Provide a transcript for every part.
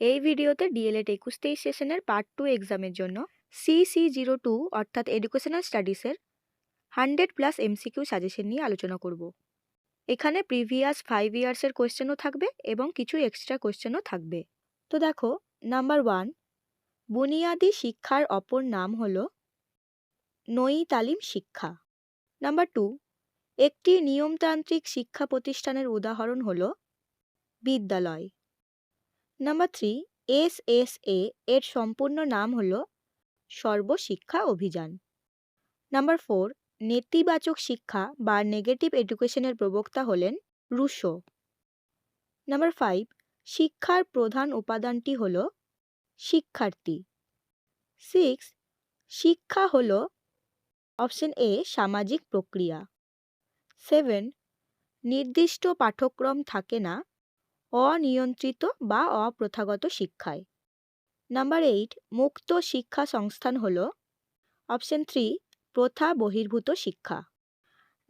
এই ভিডিওতে ডিএলএড একুশ তেইশ সেশনের পার্ট টু এক্সামের জন্য সিসি জিরো টু অর্থাৎ এডুকেশনাল স্টাডিজের হান্ড্রেড প্লাস এমসিকিউ সাজেশন নিয়ে আলোচনা করব। এখানে প্রিভিয়াস ফাইভ ইয়ার্সের কোয়েশ্চেনও থাকবে এবং কিছু এক্সট্রা কোয়েশ্চেনও থাকবে। তো দেখো নাম্বার ওয়ান বুনিয়াদি শিক্ষার অপর নাম হল নই তালিম শিক্ষা। নাম্বার টু একটি নিয়মতান্ত্রিক শিক্ষা প্রতিষ্ঠানের উদাহরণ হলো বিদ্যালয়। Number three S S A এর সম্পূর্ণ নাম হলো সর্বশিক্ষা অভিযান। নাম্বার ফোর নেতিবাচক শিক্ষা বা নেগেটিভ এডুকেশনের প্রবক্তা হলেন রুশো। নাম্বার ফাইভ শিক্ষার প্রধান উপাদানটি হল শিক্ষার্থী। সিক্স শিক্ষা হল অপশন এ সামাজিক প্রক্রিয়া। সেভেন নির্দিষ্ট পাঠ্যক্রম থাকে না অনিয়ন্ত্রিত বা অপ্রথাগত শিক্ষায়। নাম্বার এইট মুক্ত শিক্ষা সংস্থান হল অপশন থ্রি প্রথা বহির্ভূত শিক্ষা।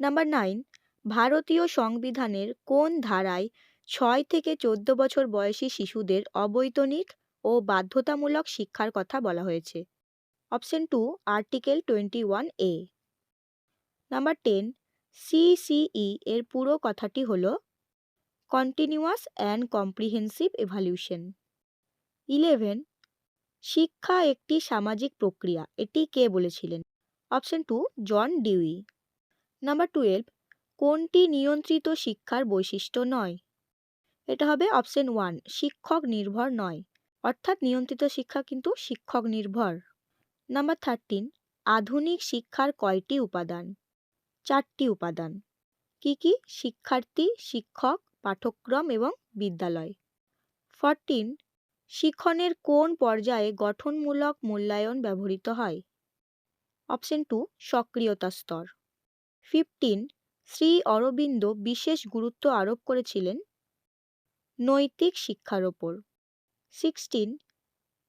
নাম্বার নাইন ভারতীয় সংবিধানের কোন ধারায় ছয় থেকে চোদ্দ বছর বয়সী শিশুদের অবৈতনিক ও বাধ্যতামূলক শিক্ষার কথা বলা হয়েছে। Option two article twenty one A number ten CCE এর পুরো কথাটি হল continuous and comprehensive evaluation eleven শিক্ষা একটি সামাজিক প্রক্রিয়া, এটি কে বলেছিলেন? Option two John Dewey number twelve কোনটি নিয়ন্ত্রিত শিক্ষার বৈশিষ্ট্য নয়? এটা হবে অপশন ওয়ান শিক্ষক নির্ভর নয়। অর্থাৎ নিয়ন্ত্রিত শিক্ষা কিন্তু শিক্ষক নির্ভর। নাম্বার থার্টিন আধুনিক শিক্ষার কয়টি উপাদান? চারটি উপাদান। কি কি? শিক্ষার্থী, শিক্ষক পাঠ্যক্রম এবং বিদ্যালয়। ফরটিন শিক্ষণের কোন পর্যায়ে গঠনমূলক মূল্যায়ন ব্যবহৃত হয়? অপশন টু সক্রিয়তা স্তর। ফিফটিন শ্রী অরবিন্দ বিশেষ গুরুত্ব আরোপ করেছিলেন নৈতিক শিক্ষার ওপর। সিক্সটিন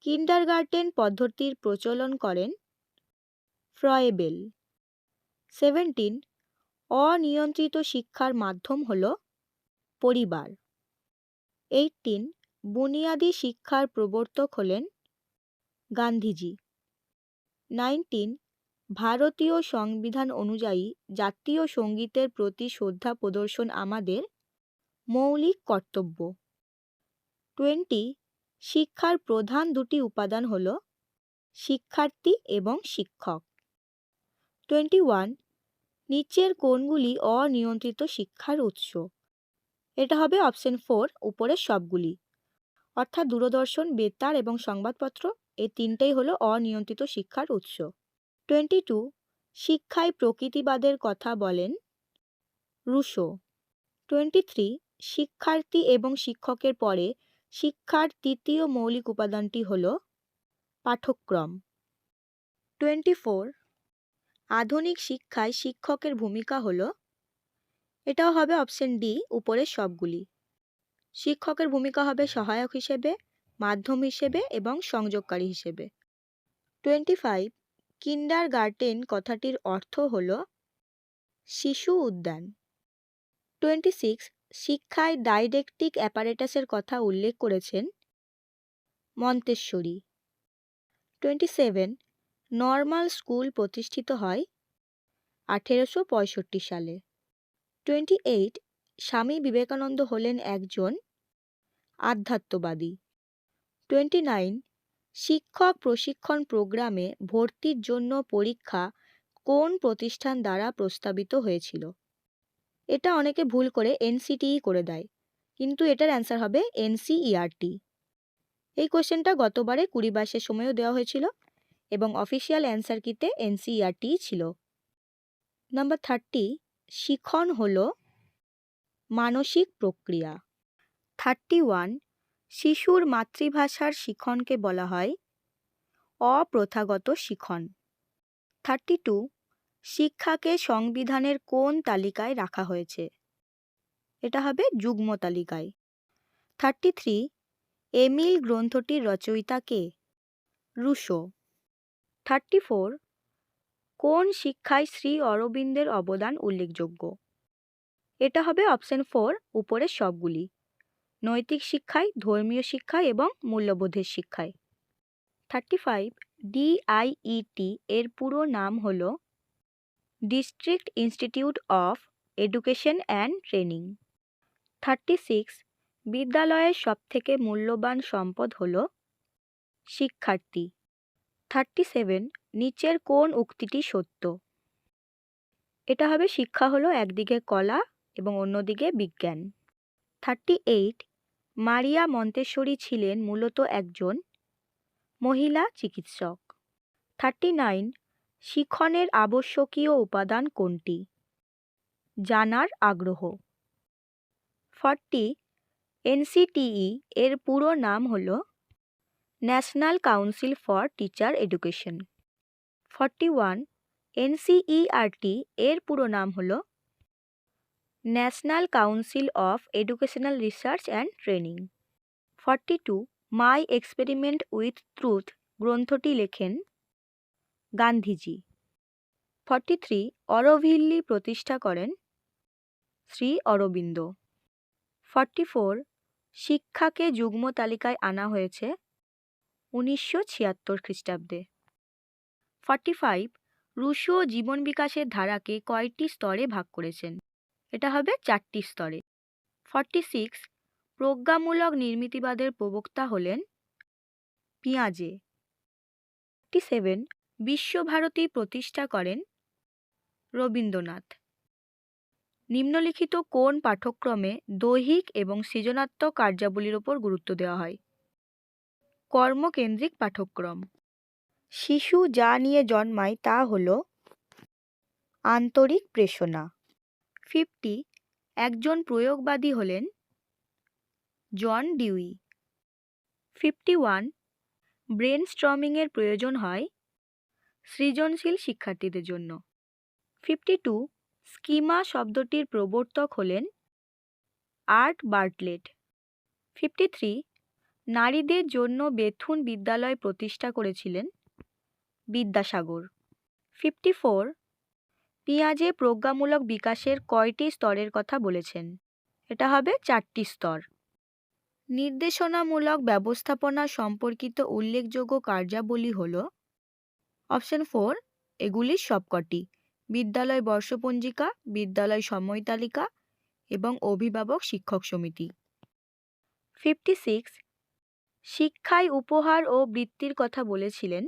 কিন্ডারগার্টেন পদ্ধতির প্রচলন করেন ফ্রয়েবেল। সেভেন্টিন অনিয়ন্ত্রিত শিক্ষার মাধ্যম হল পরিবার। এইটিন বুনিয়াদি শিক্ষার প্রবর্তক হলেন গান্ধীজি। নাইনটিন ভারতীয় সংবিধান অনুযায়ী জাতীয় সঙ্গীতের প্রতি শ্রদ্ধা প্রদর্শন আমাদের মৌলিক কর্তব্য। টোয়েন্টি শিক্ষার প্রধান দুটি উপাদান হল শিক্ষার্থী এবং শিক্ষক। টোয়েন্টি ওয়ান নিচের কোনগুলি অনিয়ন্ত্রিত শিক্ষার উৎস। এটা হবে অপশন ফোর উপরের সবগুলি। অর্থাৎ দূরদর্শন, বেতার এবং সংবাদপত্র এই তিনটেই হলো অনিয়ন্ত্রিত শিক্ষার উৎস। টোয়েন্টি টু শিক্ষায় প্রকৃতিবাদের কথা বলেন রুশো। টোয়েন্টি থ্রি শিক্ষার্থী এবং শিক্ষকের পরে শিক্ষার তৃতীয় মৌলিক উপাদানটি হল পাঠ্যক্রম। টোয়েন্টি ফোর আধুনিক শিক্ষায় শিক্ষকের ভূমিকা হল এটাও হবে অপশন ডি উপরের সবগুলি। শিক্ষকের ভূমিকা হবে সহায়ক হিসেবে, মাধ্যম হিসেবে এবং সংযোগকারী হিসেবে। টোয়েন্টি ফাইভ কিন্ডার গার্টেন কথাটির অর্থ হল শিশু উদ্যান। টোয়েন্টি সিক্স শিক্ষায় ডাইডেকটিক অ্যাপারেটাসের কথা উল্লেখ করেছেন Montessori. Twenty seven normal school প্রতিষ্ঠিত হয় আঠেরোশো পঁয়ষট্টি সালে। টোয়েন্টি এইট স্বামী বিবেকানন্দ হলেন একজন আধ্যাত্মবাদী। টোয়েন্টি নাইন শিক্ষক প্রশিক্ষণ প্রোগ্রামে ভর্তির জন্য পরীক্ষা কোন প্রতিষ্ঠান দ্বারা প্রস্তাবিত হয়েছিল? এটা অনেকে ভুল করে এনসিটিই করে দেয়, কিন্তু এটার অ্যান্সার হবে এনসিইআরটি। এই কোশ্চেনটা গতবারে কুড়ি বাইশের সময়ও দেওয়া হয়েছিল এবং অফিসিয়াল অ্যান্সার কিতে এনসিইআরটি ছিল। নাম্বার থার্টি শিখন হল মানসিক প্রক্রিয়া। থার্টি ওয়ান শিশুর মাতৃভাষার শিখনকে বলা হয় অপ্রথাগত শিখন। থার্টি টু শিক্ষাকে সংবিধানের কোন তালিকায় রাখা হয়েছে? এটা হবে যুগ্ম তালিকায়। থার্টি থ্রি এমিল গ্রন্থটির রচয়িতা কে? রুশো। থার্টি ফোর কোন শিক্ষায় শ্রী অরবিন্দের অবদান উল্লেখযোগ্য? এটা হবে অপশন ফোর উপরের সবগুলি। নৈতিক শিক্ষায়, ধর্মীয় শিক্ষায় এবং মূল্যবোধের শিক্ষায়। থার্টি ফাইভ ডিআইইটি এর পুরো নাম হল district institute of education and training thirty six বিদ্যালয়ের সবথেকে মূল্যবান সম্পদ হল শিক্ষার্থী। থার্টি সেভেন নিচের কোন উক্তিটি সত্য? এটা হবে শিক্ষা হলো একদিকে কলা এবং অন্যদিকে বিজ্ঞান। থার্টি এইট মারিয়া মন্তেশ্বরী ছিলেন মূলত একজন মহিলা চিকিৎসক। থার্টি নাইন শিখনের আবশ্যকীয় উপাদান কোনটি? জানার আগ্রহ। ফর্টি এনসিটিই এর পুরো নাম হল national council for teacher education. Forty one NCERT এর পুরো নাম হল national council of educational research and training. Forty two, my experiment with truth গ্রন্থটি লেখেন গান্ধীজি। ফর্টি থ্রি, অরভিল্লি প্রতিষ্ঠা করেন শ্রী অরবিন্দ। ফর্টি ফোর, শিক্ষাকে যুগ্ম তালিকায় আনা হয়েছে উনিশশো ছিয়াত্তর খ্রিস্টাব্দে। ফর্টি ফাইভ, রুশো জীবন বিকাশের ধারাকে কয়টি স্তরে ভাগ করেছেন? এটা হবে চারটি স্তরে। ফর্টি সিক্স, প্রজ্ঞামূলক নির্মিতিবাদের প্রবক্তা হলেন পিঁয়াজে। ফর্টি সেভেন, বিশ্বভারতী প্রতিষ্ঠা করেন রবীন্দ্রনাথ। নিম্নলিখিত কোন পাঠ্যক্রমে দৈহিক এবং সৃজনাত্মক কার্যাবলীর ওপর গুরুত্ব দেওয়া হয়? কর্মকেন্দ্রিক পাঠ্যক্রম শিশু যা নিয়ে জন্মায় তা হল আন্তরিক প্রেষণা। ফিফটি, একজন প্রয়োগবাদী হলেন John Dewey. Fifty one brain স্ট্রমিংয়ের প্রয়োজন হয় সৃজনশীল শিক্ষার্থীদের জন্য। ফিফটি টু, স্কিমা শব্দটির প্রবর্তক হলেন আর্ট বার্টলেট। ফিফটি থ্রি নারীদের জন্য বেথুন বিদ্যালয় প্রতিষ্ঠা করেছিলেন বিদ্যাসাগর। ফিফটি ফোর পিঁয়াজে প্রজ্ঞামূলক বিকাশের কয়টি স্তরের কথা বলেছেন? এটা হবে চারটি স্তর। নির্দেশনামূলক ব্যবস্থাপনা সম্পর্কিত উল্লেখযোগ্য কার্যাবলী হল অপশন ফোর, এগুলির সবকটি, বিদ্যালয় বর্ষপঞ্জিকা, বিদ্যালয় সময় তালিকা এবং অভিভাবক শিক্ষক সমিতি। ফিফটি সিক্স শিক্ষায় উপহার ও বৃত্তির কথা বলেছিলেন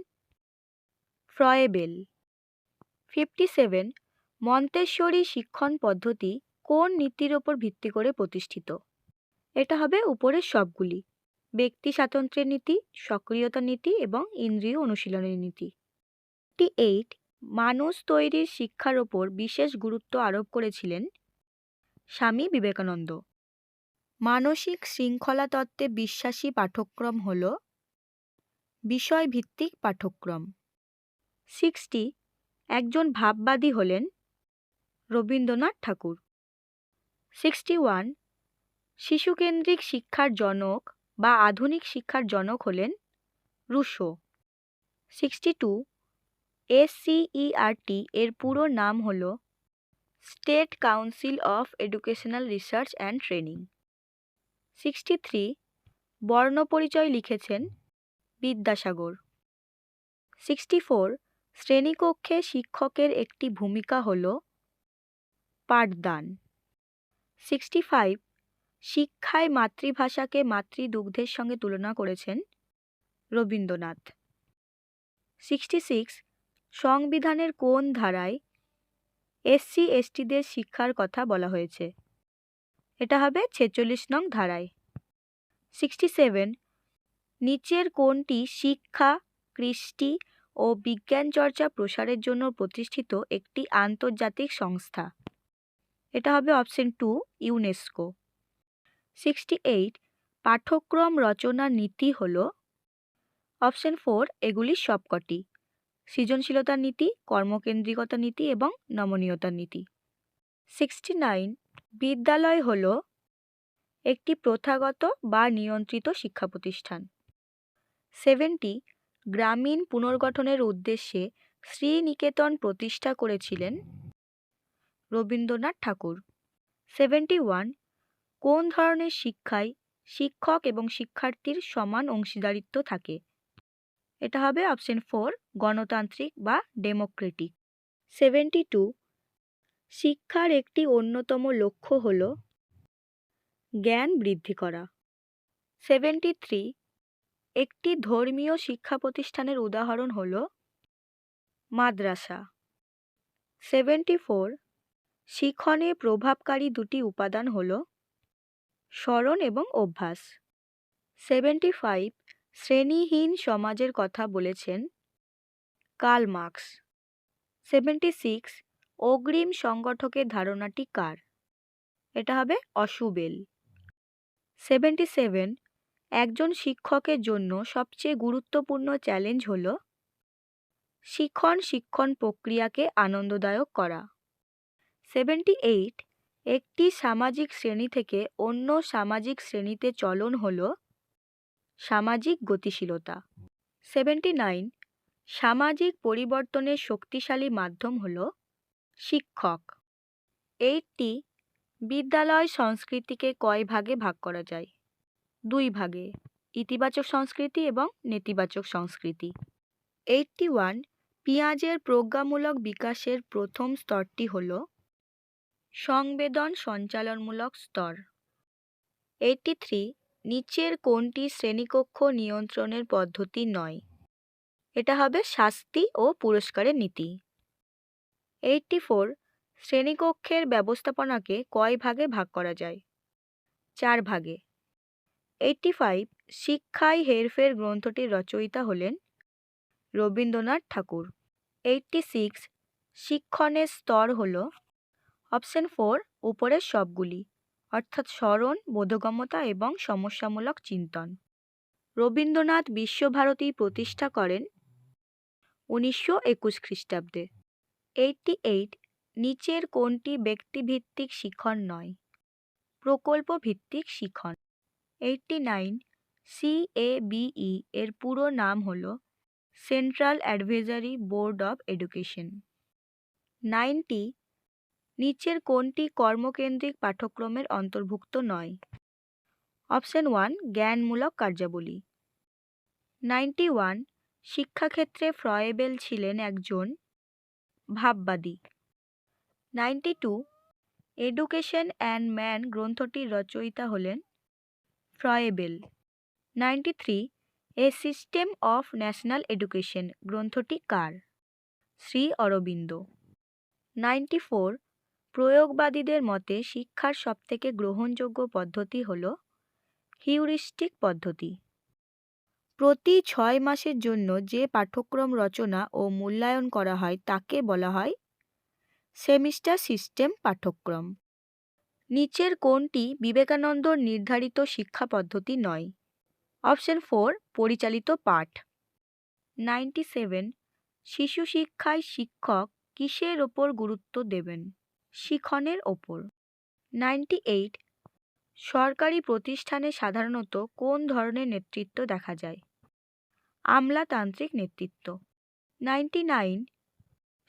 ফ্রয়েবেল। ফিফটি সেভেন, মন্তেশ্বরী শিক্ষণ পদ্ধতি কোন নীতির ওপর ভিত্তি করে প্রতিষ্ঠিত? এটা হবে উপরের সবগুলি। ব্যক্তি স্বাতন্ত্র্যের নীতি সক্রিয়তা নীতি এবং ইন্দ্রিয় অনুশীলনের নীতি। ফিফটি এইট, মানুষ তৈরির শিক্ষার ওপর বিশেষ গুরুত্ব আরোপ করেছিলেন স্বামী বিবেকানন্দ। মানসিক শৃঙ্খলা তত্ত্বে বিশ্বাসী পাঠ্যক্রম হল বিষয়ভিত্তিক পাঠ্যক্রম সিক্সটি একজন ভাববাদী হলেন রবীন্দ্রনাথ ঠাকুর। সিক্সটি ওয়ান শিশুকেন্দ্রিক শিক্ষার জনক বা আধুনিক শিক্ষার জনক হলেন রুশো। সিক্সটি টু এসসিইআরটি এর পুরো নাম হল state council of educational research and training. Sixty three বর্ণপরিচয় লিখেছেন বিদ্যাসাগর। সিক্সটি ফোর শ্রেণীকক্ষে শিক্ষকের একটি ভূমিকা হল পাঠদান। সিক্সটি ফাইভ শিক্ষায় মাতৃভাষাকে মাতৃদুগ্ধের সঙ্গে তুলনা করেছেন রবীন্দ্রনাথ। সিক্সটি সিক্স সংবিধানের কোন ধারায় এসসি, এসটিদের শিক্ষার কথা বলা হয়েছে? এটা হবে ছেচল্লিশ নং ধারায়। সিক্সটি সেভেন নিচের কোনটি শিক্ষা, কৃষ্টি ও বিজ্ঞান চর্চা প্রসারের জন্য প্রতিষ্ঠিত একটি আন্তর্জাতিক সংস্থা। এটা হবে option two, UNESCO. Sixty eight পাঠ্যক্রম রচনার নীতি হল অপশন ফোর এগুলির সবকটি। সৃজনশীলতার নীতি, কর্মকেন্দ্রিকতা নীতি এবং নমনীয়তার নীতি। সিক্সটি নাইন বিদ্যালয় হল একটি প্রথাগত বা নিয়ন্ত্রিত শিক্ষা প্রতিষ্ঠান। সেভেনটি গ্রামীণ পুনর্গঠনের উদ্দেশ্যে শ্রীনিকেতন প্রতিষ্ঠা করেছিলেন রবীন্দ্রনাথ ঠাকুর। সেভেন্টি ওয়ান কোন ধরনের শিক্ষায় শিক্ষক এবং শিক্ষার্থীর সমান অংশীদারিত্ব থাকে? এটা হবে অপশন ফোর গণতান্ত্রিক বা ডেমোক্রেটিক সেভেন্টি টু শিক্ষার একটি অন্যতম লক্ষ্য হল জ্ঞান বৃদ্ধি করা। সেভেন্টি থ্রি একটি ধর্মীয় শিক্ষা প্রতিষ্ঠানের উদাহরণ হল মাদ্রাসা। সেভেন্টি ফোর শিখনে প্রভাবকারী দুটি উপাদান হল স্মরণ এবং অভ্যাস। সেভেন্টি ফাইভ শ্রেণীহীন সমাজের কথা বলেছেন কার্ল মার্কস। সেভেন্টি সিক্স অগ্রিম সংগঠকের ধারণাটি কার? এটা হবে অসুবেল। সেভেন্টি সেভেন, একজন শিক্ষকের জন্য সবচেয়ে গুরুত্বপূর্ণ চ্যালেঞ্জ হল শিক্ষণ শিক্ষণ প্রক্রিয়াকে আনন্দদায়ক করা। সেভেন্টি এইট, একটি সামাজিক শ্রেণি থেকে অন্য সামাজিক শ্রেণীতে চলন হল সামাজিক গতিশীলতা। সেভেন্টি নাইন, সামাজিক পরিবর্তনের শক্তিশালী মাধ্যম হল শিক্ষক। এইটটি, বিদ্যালয় সংস্কৃতিকে কয় ভাগে ভাগ করা যায়? দুই ভাগে, ইতিবাচক সংস্কৃতি এবং নেতিবাচক সংস্কৃতি। এইটটি ওয়ান, পিঁয়াজের প্রজ্ঞামূলক বিকাশের প্রথম স্তরটি হল সংবেদন সঞ্চালনমূলক স্তর। এইটটি থ্রি, নিচের কোনটি শ্রেণীকক্ষ নিয়ন্ত্রণের পদ্ধতি নয়? এটা হবে শাস্তি ও পুরস্কারের নীতি। এইটটি ফোর শ্রেণীকক্ষের ব্যবস্থাপনাকে কয় ভাগে ভাগ করা যায়? চার ভাগে। এইটটি ফাইভ শিক্ষায় হেরফের গ্রন্থটির রচয়িতা হলেন রবীন্দ্রনাথ ঠাকুর। এইটটি সিক্স শিক্ষণের স্তর হল অপশন ফোর উপরের সবগুলি, অর্থাৎ স্মরণ, বোধগম্যতা এবং সমস্যামূলক চিন্তন। রবীন্দ্রনাথ বিশ্বভারতী প্রতিষ্ঠা করেন উনিশশো একুশ খ্রিস্টাব্দে। এইটটি এইট নিচের কোনটি ব্যক্তিভিত্তিক শিখন নয়? প্রকল্প ভিত্তিক শিখন। এইটটি নাইন সিএবিই এর পুরো নাম হল central advisory board of education. Ninety নিচের কোনটি কর্মকেন্দ্রিক পাঠ্যক্রমের অন্তর্ভুক্ত নয়? অপশন ওয়ান, জ্ঞানমূলক কার্যাবলী। নাইনটি ওয়ান, শিক্ষাক্ষেত্রে ফ্রয়েবেল ছিলেন একজন ভাববাদী। Ninety two, education and man গ্রন্থটির রচয়িতা হলেন Froebel. Ninety three, a system of national education গ্রন্থটি কার? শ্রী অরবিন্দ। নাইনটি ফোর, প্রয়োগবাদীদের মতে শিক্ষার সবথেকে গ্রহণযোগ্য পদ্ধতি হল হিউরিস্টিক পদ্ধতি। প্রতি ছয় মাসের জন্য যে পাঠ্যক্রম রচনা ও মূল্যায়ন করা হয় তাকে বলা হয় সেমিস্টার সিস্টেম পাঠ্যক্রম। নিচের কোনটি বিবেকানন্দর নির্ধারিত শিক্ষা পদ্ধতি নয়। অপশন ফোর, পরিচালিত পাঠ। নাইনটি সেভেন, শিশু শিক্ষায় শিক্ষক কিসের ওপর গুরুত্ব দেবেন? শিখনের ওপর। নাইনটি এইট, সরকারি প্রতিষ্ঠানে সাধারণত কোন ধরনের নেতৃত্ব দেখা যায়? আমলাতান্ত্রিক নেতৃত্ব। নাইনটি নাইন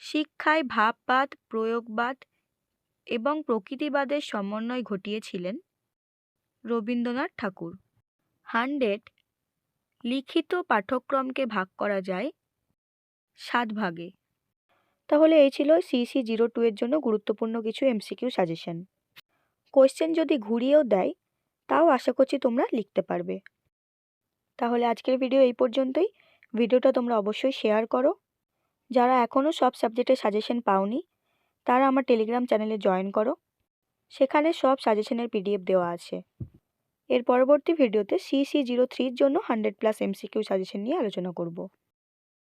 শিক্ষায় ভাববাদ, প্রয়োগবাদ এবং প্রকৃতিবাদের সমন্বয় ঘটিয়েছিলেন রবীন্দ্রনাথ ঠাকুর। হান্ড্রেড লিখিত পাঠ্যক্রমকে ভাগ করা যায় সাত ভাগে। তাহলে এই ছিল সিসি জিরো টু এর জন্য গুরুত্বপূর্ণ কিছু এমসিকিউ সাজেশন। কোয়েশ্চেন যদি ঘুরিয়েও দেয়, তাও আশা করছি তোমরা লিখতে পারবে। তাহলে আজকের ভিডিও এই পর্যন্তই। ভিডিওটা তোমরা অবশ্যই শেয়ার করো। যারা এখনও সব সাবজেক্টের সাজেশন পাওনি, তারা আমার টেলিগ্রাম চ্যানেলে জয়েন করো। সেখানে সব সাজেশনের পিডিএফ দেওয়া আছে। এর পরবর্তী ভিডিওতে সি জিরো থ্রির জন্য হান্ড্রেড প্লাস এমসিকিউ সাজেশন নিয়ে আলোচনা করব।